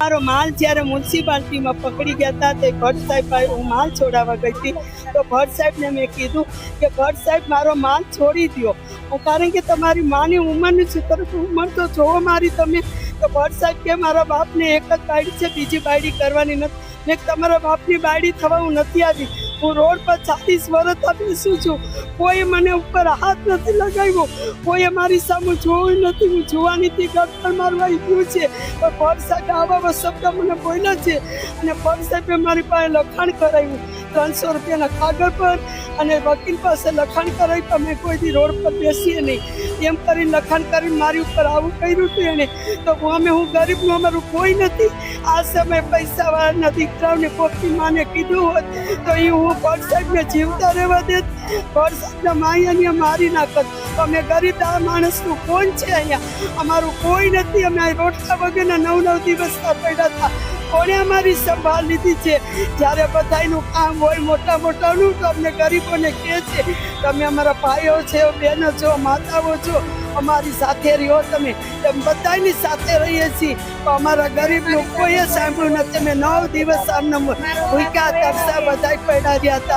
મારો માલ જ્યારે મ્યુનિસિપાલિટીમાં પકડી ગયા હતા તે ભટ્ટ સાહેબ ભાઈ, હું માલ છોડાવવા ગઈ હતી. તો ભટ્ટ સાહેબને મેં કીધું કે ભટ્ટ સાહેબ, મારો માલ છોડી દો કારણ કે તમારી માની ઉંમરની છે તરફ ઉંમર તો જોવો મારી તમે. તો ભટ્ટ સાહેબ કે, મારા બાપને એક જ બાયડી છે, બીજી બાયડી કરવાની નથી. કીધું, તમારા બાપની બાયડી થવા હું નથી આવી. હું રોડ પર ચાલીસ વર્ષ બેસું છું. કોઈ મને ઉપર હાથ નથી લગાવ્યો. કોઈએ મારી સામે જોયું નથી. હું જોવાની તે ગળતર મારવા ગયું છે. પણ પગ સાહેબે આવા શબ્દ મને બોલ્યા છે. અને પગ સાહેબે મારી પાસે લખાણ કરાવ્યું. ત્રણસો રૂપિયાના કાગળ પર અને વકીલ પાસે લખાણ કરાવી તમે કોઈ દી રોડ પર બેસીએ નહીં. એમ કરીને લખાણ કરીને મારી ઉપર આવું કર્યું હતું એને તો અમે હું ગરીબનું અમારું કોઈ નથી. આ સમયે પૈસાવાળાના દીકરાઓને કોકની માને કીધું હોત તો એ હું પગ સાહેબને જીવતા રહેવા દેત. પગ સાહેબના માયાને મારી નાખત. અમે ગરીબ આ માણસનું કોણ છે અહીંયા? અમારું કોઈ નથી. અમે રોટલા વગરના નવ નવ દિવસ પડ્યા હતા. કોણે અમારી સંભાળ લીધી છે. જ્યારે બધાયનું કામ હોય, મોટા મોટાનું, તો અમને ગરીબોને કહે છે, તમે અમારા ભાઈઓ છે, બહેનો છો, માતાઓ છો, અમારી સાથે રહ્યો તમે. એમ બધાની સાથે રહીએ છીએ. તો અમારા ગરીબનું કોઈએ સાંભળ્યું નથી અમે નવ દિવસ આમને ભૂખ્યા તરસા બધા પડ્યા રહ્યા હતા.